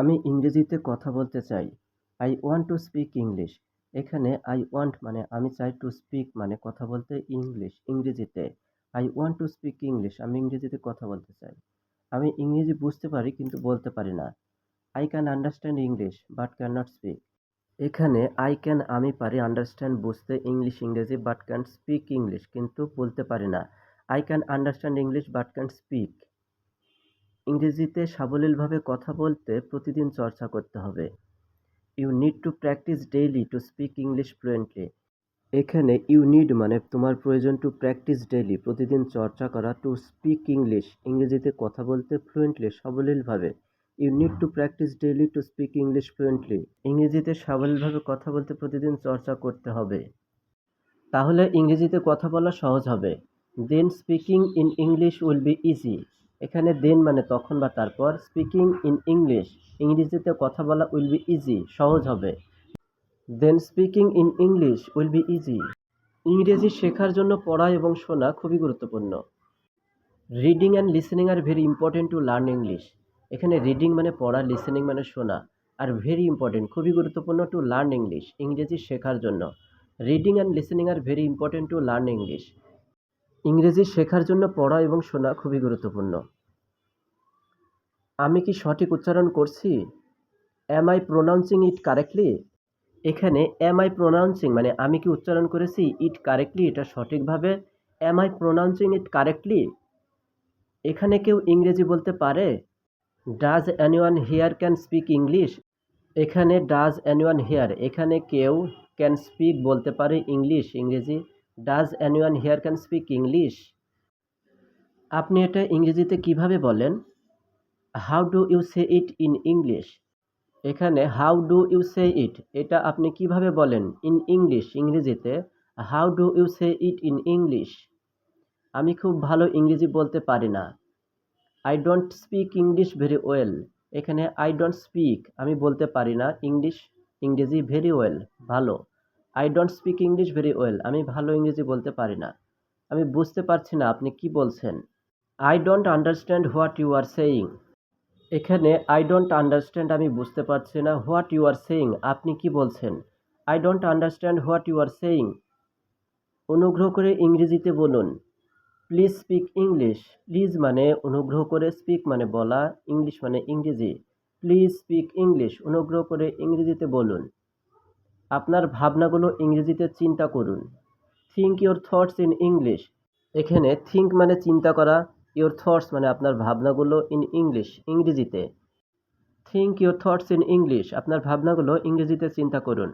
আমি ইংরেজিতে কথা বলতে চাই। I want to speak English এখানে আই ওয়ান্ট মানে আমি চাই টু স্পিক মানে কথা বলতে ইংলিশ ইংরেজিতে। I want to speak English আমি ইংরেজিতে কথা বলতে চাই। আমি ইংরেজি বুঝতে পারি কিন্তু বলতে পারি না। I can understand English but can not speak এখানে আই ক্যান আমি পারি আন্ডারস্ট্যান্ড বুঝতে ইংলিশ ইংরেজি বাট ক্যান স্পিক ইংলিশ কিন্তু বলতে পারি না। I can understand English but can speak ইংরেজিতে সাবলীলভাবে কথা বলতে প্রতিদিন চর্চা করতে হবে। You need to practice daily to speak English fluently এখানে ইউ নিড মানে তোমার প্রয়োজন টু প্র্যাকটিস ডেইলি প্রতিদিন চর্চা করা টু স্পিক ইংলিশ ইংরেজিতে কথা বলতে fluently সাবলীলভাবে। You need to practice daily to speak English fluently ইংরেজিতে সাবলীলভাবে কথা বলতে প্রতিদিন চর্চা করতে হবে। তাহলে ইংরেজিতে কথা বলা সহজ হবে। Then speaking in English will be easy এখানে দেন মানে তখন বা তারপর স্পিকিং ইন ইংলিশ ইংরেজিতে কথা বলা উইল বি ইজি সহজ হবে। Then speaking in English will be easy ইংরেজি শেখার জন্য পড়া এবং শোনা খুবই গুরুত্বপূর্ণ। Reading and listening are very important to learn English এখানে রিডিং মানে পড়া লিসেনিং মানে শোনা, আর ভেরি ইম্পর্টেন্ট খুবই গুরুত্বপূর্ণ টু লার্ন ইংলিশ ইংরেজি শেখার জন্য। Reading and listening are very important to learn English ইংরেজি শেখার জন্য পড়া এবং শোনা খুবই গুরুত্বপূর্ণ। আমি কি সঠিক উচ্চারণ করছি? Am I pronouncing it correctly এখানে অ্যাম আই প্রোনাউন্সিং মানে আমি কি উচ্চারণ করেছি? ইট কারেক্টলি এটা সঠিকভাবে। Am I pronouncing it correctly এখানে কেউ ইংরেজি বলতে পারে? Does anyone here can speak English এখানে ডাজ অ্যানিওয়ান হেয়ার এখানে কেউ ক্যান স্পিক বলতে পারে ইংলিশ ইংরেজি। Does anyone here can speak English আপনি এটা ইংরেজিতে কীভাবে বলেন? How do you say it in English এখানে how do you say it এটা আপনি কীভাবে বলেন? ইন ইংলিশ ইংরেজিতে how do you say it in English আমি খুব ভালো ইংরেজি বলতে পারি না। I don't speak English very well এখানে আই ডোন্ট স্পিক আমি বলতে পারি না। ইংলিশ ইংরেজি ভেরি ওয়েল ভালো। I don't speak English very well আমি ভালো ইংরেজি বলতে পারি না। আমি বুঝতে পারছি না আপনি কি বলছেন। I don't understand what you are saying এখানে আই ডোন্ট আন্ডারস্ট্যান্ড আমি বুঝতে পারছি না হোয়াট ইউ আর সেইং আপনি কি বলছেন? I don't understand what you are saying অনুগ্রহ করে ইংরেজিতে বলুন। প্লিজ স্পিক ইংলিশ প্লিজ মানে অনুগ্রহ করে স্পিক মানে বলা। ইংলিশ মানে ইংরেজি। প্লিজ স্পিক ইংলিশ অনুগ্রহ করে ইংরেজিতে বলুন। আপনার ভাবনাগুলো ইংরেজিতে চিন্তা করুন। Think your thoughts in English এখানে থিঙ্ক মানে চিন্তা করা ইউর থটস মানে আপনার ভাবনাগুলো ইন ইংলিশ ইংরেজিতে। Think your thoughts in English আপনার ভাবনাগুলো ইংরেজিতে চিন্তা করুন।